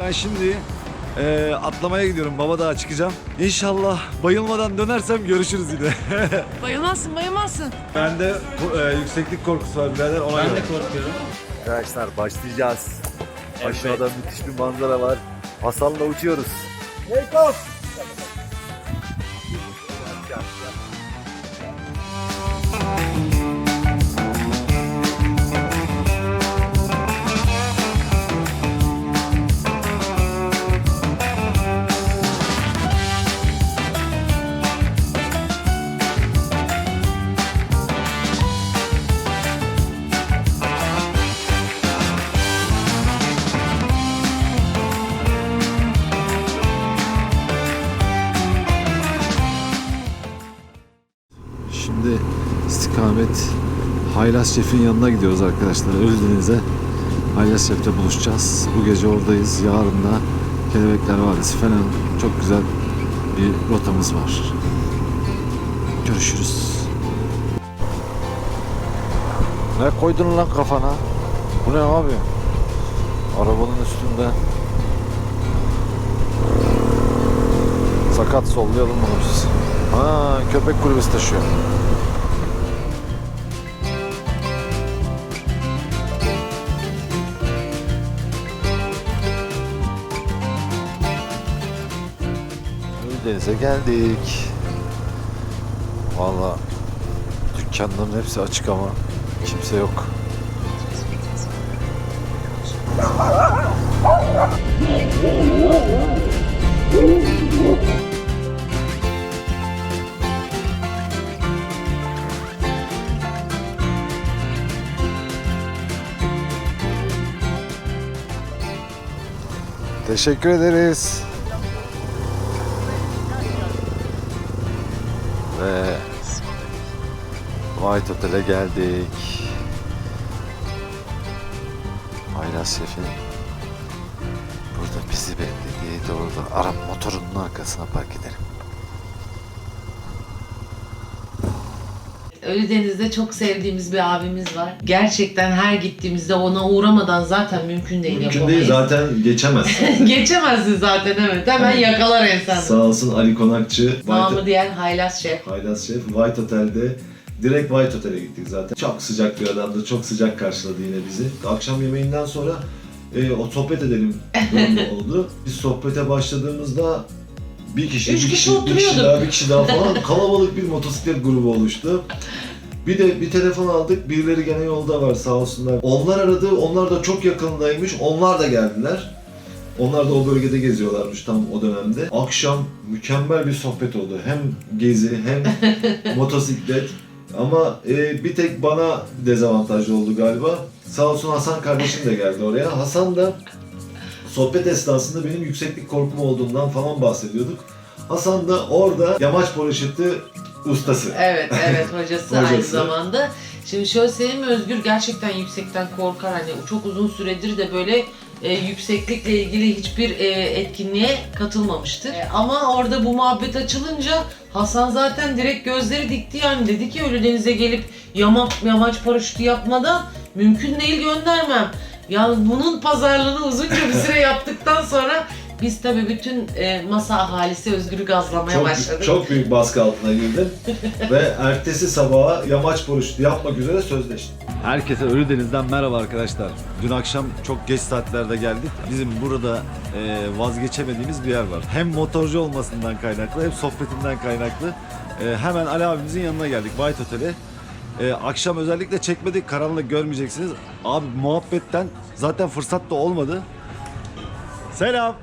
Ben şimdi e, atlamaya gidiyorum. Baba daha çıkacağım. İnşallah bayılmadan dönersem görüşürüz yine. Bayılmazsın bayılmazsın. Bende e, yükseklik korkusu var birader ona Ben göre. de korkuyorum. Arkadaşlar başlayacağız. Evet. Aşağıda müthiş bir manzara var. Hasan'la uçuyoruz. Şimdi Haylaz Şef'in yanına gidiyoruz arkadaşlar. Ölüdeniz'e Haylaz Şef'te buluşacağız. Bu gece oradayız. Yarın da Kelebekler Vadisi falan çok güzel bir rotamız var. Görüşürüz. Ne koydun lan kafana? Bu ne abi? Arabanın üstünde. Sakat sollayalım bunu biz. Ha köpek kulübesi taşıyor. Denize geldik. Valla dükkanların hepsi açık ama kimse yok. Teşekkür ederiz. White Hotel'e geldik. Aylas Şef'in burada bizi beklediği doğruda Arap motorunun arkasına park edelim. Ölüdeniz'de çok sevdiğimiz bir abimiz var. Gerçekten her gittiğimizde ona uğramadan zaten mümkün değil Mümkün yapamayız. değil zaten geçemez. Geçemezsin zaten evet. Hemen yakalar insan. Sağ olsun Ali Konakçı, Namı White, diğer Haylaz Şef. Haylaz Şef, White Hotel'de direkt White Hotel'e gittik zaten. Çok sıcak bir adamdı, çok sıcak karşıladı yine bizi. Akşam yemeğinden sonra e, o sohbet edelim oldu. Biz sohbete başladığımızda bir kişi, Üç bir kişi bir kişi daha, bir kişi daha falan kalabalık bir motosiklet grubu oluştu. Bir de bir telefon aldık. Birileri gene yolda var sağ olsunlar. Onlar aradı. Onlar da çok yakındaymış. Onlar da geldiler. Onlar da o bölgede geziyorlarmış tam o dönemde. Akşam mükemmel bir sohbet oldu. Hem gezi hem motosiklet. Ama e, bir tek bana dezavantajlı oldu galiba. Sağ olsun Hasan kardeşim de geldi oraya. Hasan da sohbet esnasında benim yükseklik korkum olduğundan falan bahsediyorduk. Hasan da orada yamaç paraşütü ustası. Evet evet hocası, aynı Hocası. zamanda. Şimdi şöyle mi, Özgür gerçekten yüksekten korkar. Hani çok uzun süredir de böyle e, yükseklikle ilgili hiçbir e, etkinliğe katılmamıştır. E, ama orada bu muhabbet açılınca Hasan zaten direkt gözleri dikti yani dedi ki Ölüdeniz'e gelip yamaç, yamaç paraşütü yapmadan mümkün değil göndermem. Yalnız bunun pazarlığını uzunca bir süre yaptıktan sonra biz tabii bütün e, masa ahalisi Özgür'ü gazlamaya Çok, başladık. çok büyük baskı altına girdim ve ertesi sabaha yamaç paraşütü yapmak üzere sözleştim. Herkese Ölüdeniz'den merhaba arkadaşlar. Dün akşam çok geç saatlerde geldik. Bizim burada e, vazgeçemediğimiz bir yer var. Hem motorcu olmasından kaynaklı hem sohbetinden kaynaklı. E, hemen Ali abimizin yanına geldik White Hotel'e. E, akşam özellikle çekmedik karanlık görmeyeceksiniz. Abi muhabbetten zaten fırsat da olmadı. Selam.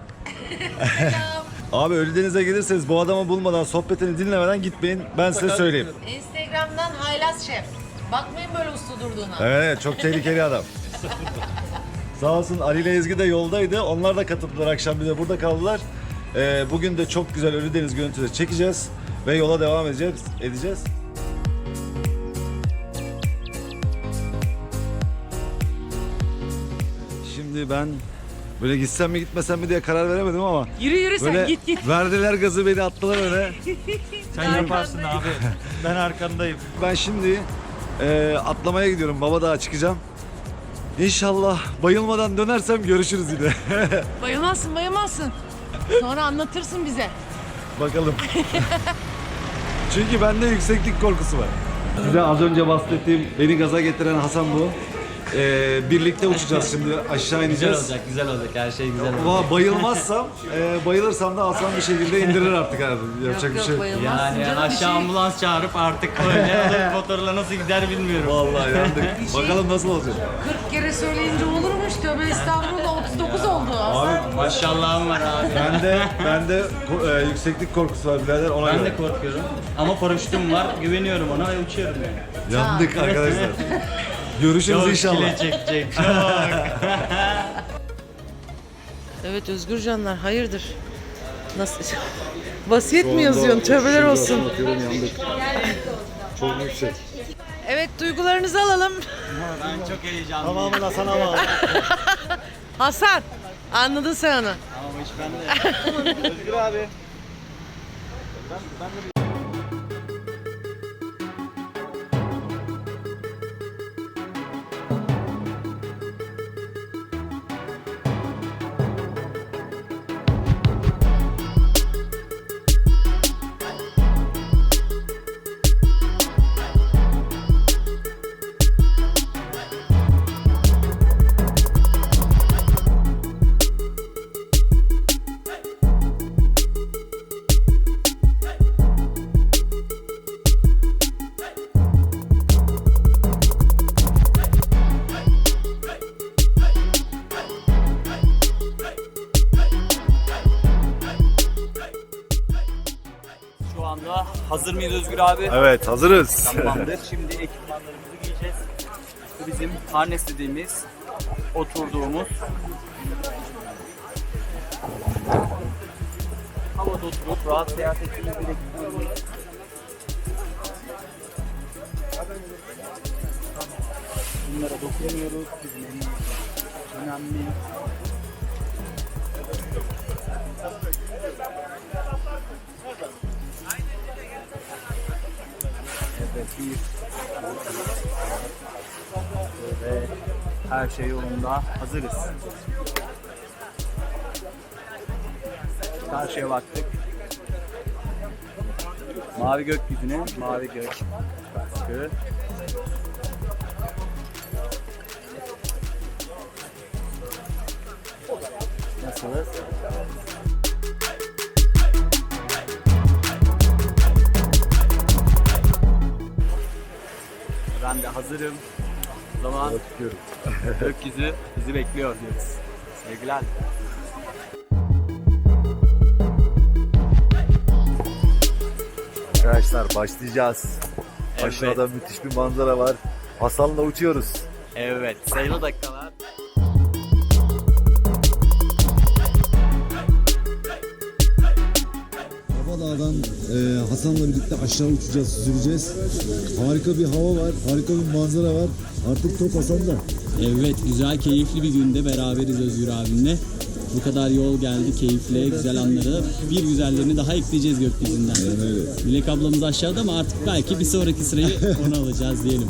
Abi Ölüdeniz'e gelirseniz bu adamı bulmadan sohbetini dinlemeden gitmeyin. Ben size söyleyeyim. Instagram'dan Haylaz Şef. Bakmayın böyle uslu durduğuna. Evet, evet çok tehlikeli adam. Sağ olsun Ali ile Ezgi de yoldaydı. Onlar da katıldılar akşam bize burada kaldılar. Ee, bugün de çok güzel Ölüdeniz görüntüleri çekeceğiz ve yola devam edeceğiz. edeceğiz. Şimdi ben böyle gitsem mi gitmesem mi diye karar veremedim ama Yürü yürü böyle sen git git. verdiler gazı beni attılar öne. Sen yaparsın abi. Ben arkandayım. Ben şimdi e, atlamaya gidiyorum. Baba daha çıkacağım. İnşallah bayılmadan dönersem görüşürüz yine. Bayılmazsın bayılmazsın. Sonra anlatırsın bize. Bakalım. Çünkü bende yükseklik korkusu var. Size az önce bahsettiğim beni gaza getiren Hasan bu. Ee, birlikte uçacağız şimdi aşağı Güzel ineceğiz. olacak, güzel olacak. Her şey güzel olacak. Ama bayılmazsam, e, bayılırsam da Hasan bir şekilde indirir artık abi. Yapacak bir şey yok. bayılmazsın Yani canım bir aşağı şey. ambulans çağırıp artık öyle alıp motorla nasıl gider bilmiyorum. Vallahi yandık. Bakalım nasıl olacak. 40 kere söyleyince olurmuş tövbe estağfurullah 39 oldu. Abi Maşallahım var abi. bende bende ko- e, yükseklik korkusu var birader ona Ben göre. de korkuyorum. Ama paraşütüm var. Güveniyorum ona ve uçuyorum yani. Yandık arkadaşlar. Görüşürüz Çok inşallah. çile çekecek. Çok. Evet Özgürcanlar hayırdır? Nasıl? Vasiyet mi yazıyorsun? Tövbeler olsun. Çok yüksek. Evet duygularınızı alalım. ben çok heyecanlıyım. Tamamına sana bağlı. Hasan anladın sen onu. Ama iş bende. Özgür abi. Şu hazır mıyız Özgür abi? Evet hazırız. Tamamdır. Şimdi ekipmanlarımızı giyeceğiz. Bu bizim harness dediğimiz oturduğumuz havada oturup rahat seyahat ettiğimiz bir ekipmanımız. Bunlara dokunmuyoruz. Bizim en önemli her şey yolunda hazırız. Karşıya baktık. Mavi gökyüzüne, mavi gök baskı. Nasılız? Ben de hazırım. O zaman gökyüzü bizi bekliyor diyoruz. Sevgiler. Arkadaşlar başlayacağız. Evet. Aşağıda müthiş bir manzara var. Hasan'la uçuyoruz. Evet, sayılı dakikalar. Kabadağ'dan e, Hasan'la birlikte aşağı uçacağız, süreceğiz. Harika bir hava var, harika bir manzara var. Artık top Hasan'da. Evet güzel keyifli bir günde beraberiz Özgür abimle. Bu kadar yol geldi keyifle güzel anları. Bir güzellerini daha ekleyeceğiz gökyüzünden. öyle. Dilek ablamız aşağıda ama artık belki bir sonraki sırayı ona alacağız diyelim.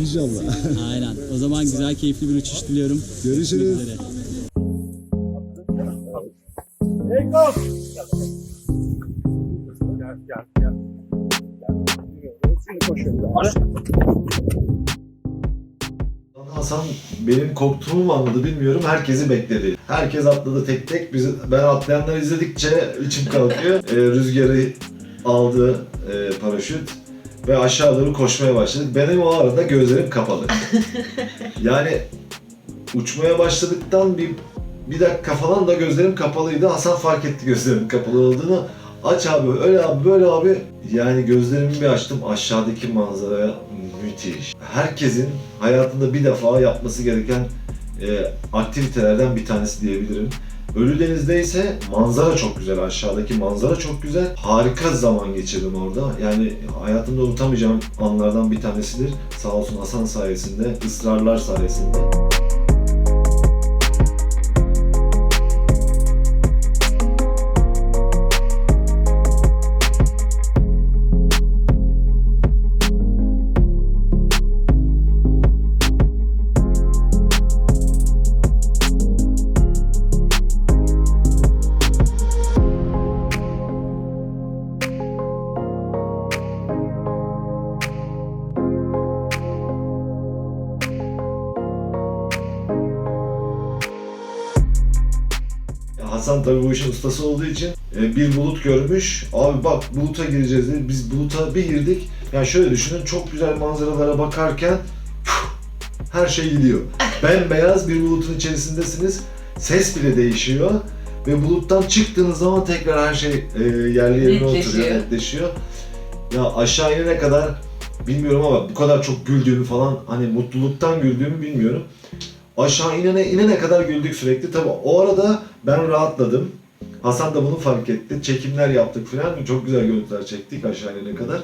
İnşallah. Aynen. O zaman güzel keyifli bir uçuş diliyorum. Görüşürüz. Üzere. Hasan benim korktuğumu mu anladı bilmiyorum. Herkesi bekledi. Herkes atladı tek tek. Biz, ben atlayanları izledikçe içim kalkıyor. Ee, rüzgarı aldı e, paraşüt ve aşağı doğru koşmaya başladık. Benim o arada gözlerim kapalı. yani uçmaya başladıktan bir bir dakika falan da gözlerim kapalıydı. Hasan fark etti gözlerimin kapalı olduğunu. Aç abi, öyle abi, böyle abi. Yani gözlerimi bir açtım aşağıdaki manzaraya müthiş. Herkesin hayatında bir defa yapması gereken e, aktivitelerden bir tanesi diyebilirim. Ölüdeniz'de ise manzara çok güzel. Aşağıdaki manzara çok güzel. Harika zaman geçirdim orada. Yani hayatımda unutamayacağım anlardan bir tanesidir. Sağ olsun Hasan sayesinde, ısrarlar sayesinde. Hasan tabii bu işin ustası olduğu için e, bir bulut görmüş. Abi bak buluta gireceğiz dedi. Biz buluta bir girdik. Yani şöyle düşünün çok güzel manzaralara bakarken her şey gidiyor. Bembeyaz bir bulutun içerisindesiniz. Ses bile değişiyor. Ve buluttan çıktığınız zaman tekrar her şey e, yerli yerine oturuyor, netleşiyor. Ya aşağı inene kadar bilmiyorum ama bu kadar çok güldüğümü falan hani mutluluktan güldüğümü bilmiyorum. Aşağı inene inene kadar güldük sürekli. Tabi o arada ben rahatladım. Hasan da bunu fark etti. Çekimler yaptık falan. Çok güzel görüntüler çektik aşağı inene kadar.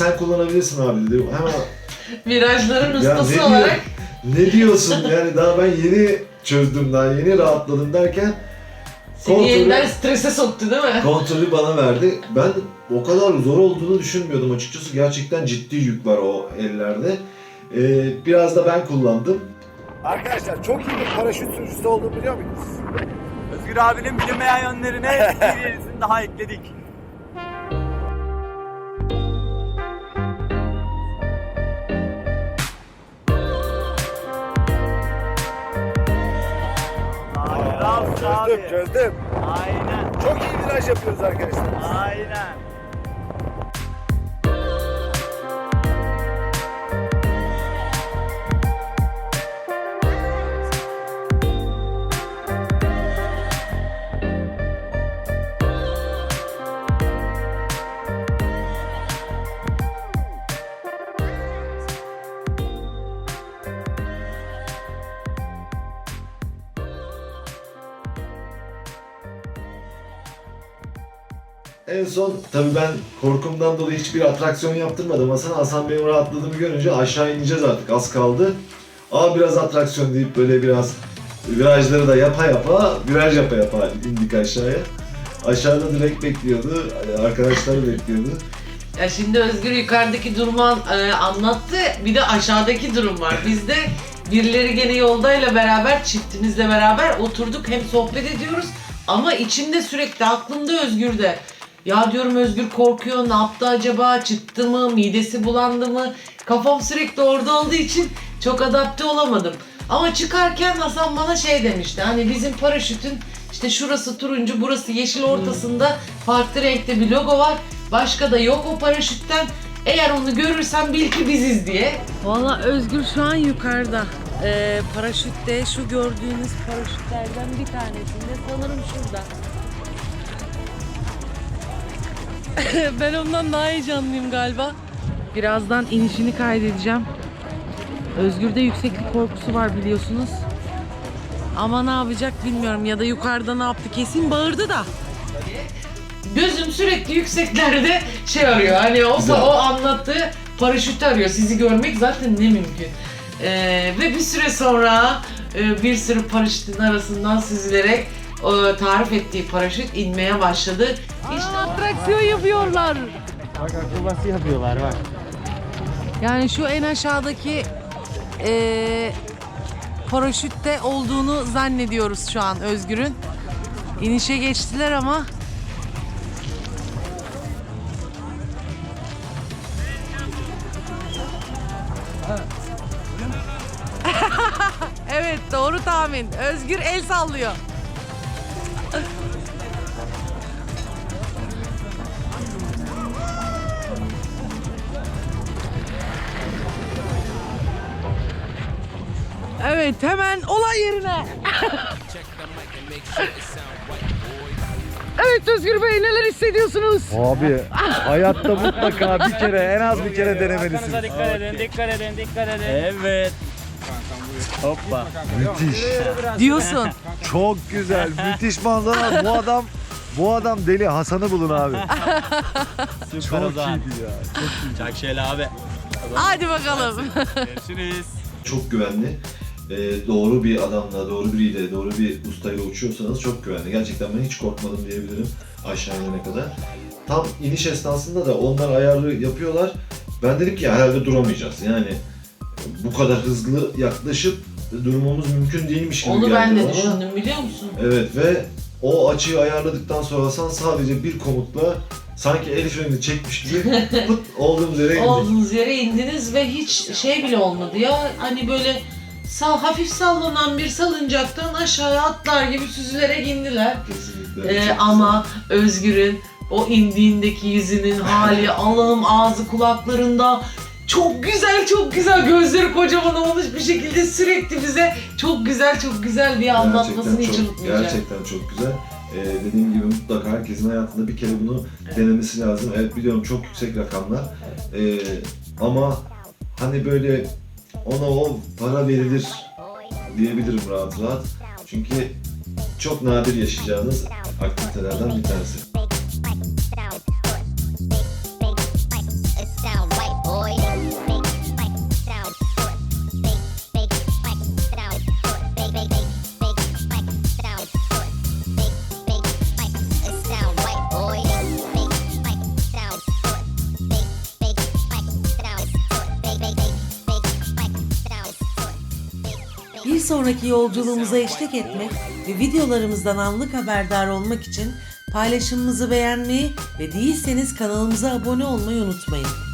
Sen kullanabilirsin abi dedi. Hemen Virajların Ya ustası ne olarak ne diyorsun yani daha ben yeni çözdüm daha yeni rahatladım derken seni kontrolü- yeniden strese soktu değil mi? kontrolü bana verdi. Ben o kadar zor olduğunu düşünmüyordum açıkçası. Gerçekten ciddi yük var o ellerde. Ee, biraz da ben kullandım. Arkadaşlar çok iyi bir paraşüt sürücüsü olduğumu biliyor muydunuz? Özgür abinin bilinmeyen yönlerine bir yenisini daha ekledik. Bravo Çözdüm, abi. çözdüm. Aynen. Çok iyi viraj yapıyoruz arkadaşlar. Aynen. En son tabii ben korkumdan dolayı hiçbir atraksiyon yaptırmadım Hasan. Hasan benim rahatladığımı görünce aşağı ineceğiz artık az kaldı. Aa biraz atraksiyon deyip böyle biraz virajları da yapa yapa, viraj yapa yapa indik aşağıya. Aşağıda direkt bekliyordu, arkadaşları bekliyordu. Ya şimdi Özgür yukarıdaki durumu e, anlattı. Bir de aşağıdaki durum var. Biz de birileri gene yoldayla beraber, çiftimizle beraber oturduk. Hem sohbet ediyoruz ama içimde sürekli aklımda Özgür'de. Ya diyorum Özgür korkuyor, ne yaptı acaba, çıktı mı, midesi bulandı mı? Kafam sürekli orada olduğu için çok adapte olamadım. Ama çıkarken Hasan bana şey demişti. Hani bizim paraşütün işte şurası turuncu, burası yeşil ortasında farklı renkte bir logo var. Başka da yok o paraşütten. Eğer onu görürsen bil ki biziz diye. Valla Özgür şu an yukarıda. Ee, paraşütte şu gördüğünüz paraşütlerden bir tanesinde sanırım şurada. ben ondan daha heyecanlıyım galiba. Birazdan inişini kaydedeceğim. Özgür'de yükseklik korkusu var biliyorsunuz. Ama ne yapacak bilmiyorum ya da yukarıda ne yaptı kesin bağırdı da. Gözüm sürekli yükseklerde şey arıyor. Hani o, o anlattığı paraşütü arıyor. Sizi görmek zaten ne mümkün. Ee, ve bir süre sonra e, bir sürü paraşütün arasından süzülerek tarif ettiği paraşüt inmeye başladı. İşte Atraksiyon yapıyorlar. Bak akrobasi yapıyorlar bak. Yani şu en aşağıdaki eee paraşütte olduğunu zannediyoruz şu an Özgür'ün. İnişe geçtiler ama evet doğru tahmin. Özgür el sallıyor. Evet hemen olay yerine. evet Özgür Bey neler hissediyorsunuz? Abi hayatta mutlaka bir kere en az bir kere denemelisin. Dikkat edin, dikkat edin, dikkat edin. Evet. Hoppa. Müthiş. Diyorsun. Çok güzel. Müthiş manzara. Bu adam bu adam deli. Hasan'ı bulun abi. Süper Çok iyiydi ya. Çak şöyle abi. Hadi bakalım. Görüşürüz. Çok güvenli. Ee, doğru bir adamla, doğru biriyle, doğru bir ustayla uçuyorsanız çok güvenli. Gerçekten ben hiç korkmadım diyebilirim aşağı inene kadar. Tam iniş esnasında da onlar ayarlı yapıyorlar. Ben dedim ki herhalde duramayacağız. Yani bu kadar hızlı yaklaşıp durmamız mümkün değilmiş gibi Onu geldi ben de bana. düşündüm biliyor musun? Evet ve o açıyı ayarladıktan sonra Hasan sadece bir komutla sanki el freni çekmiş gibi pıt olduğumuz yere indik. Olduğunuz yere indiniz ve hiç şey bile olmadı ya. Hani böyle sal, hafif sallanan bir salıncaktan aşağıya atlar gibi süzülerek indiler. Kesinlikle. Ee, ama Özgür'ün o indiğindeki yüzünün hali, Allah'ım ağzı kulaklarında çok güzel çok güzel gözleri kocaman olmuş bir şekilde sürekli bize çok güzel çok güzel diye anlatmasını hiç çok, unutmayacağım. Gerçekten çok güzel. Ee, dediğim gibi mutlaka herkesin hayatında bir kere bunu denemesi lazım. Evet biliyorum çok yüksek rakamlar. Ee, ama hani böyle ona o para verilir diyebilirim rahat rahat. Çünkü çok nadir yaşayacağınız aktivitelerden bir tanesi. Sonraki yolculuğumuza eşlik etmek ve videolarımızdan anlık haberdar olmak için paylaşımımızı beğenmeyi ve değilseniz kanalımıza abone olmayı unutmayın.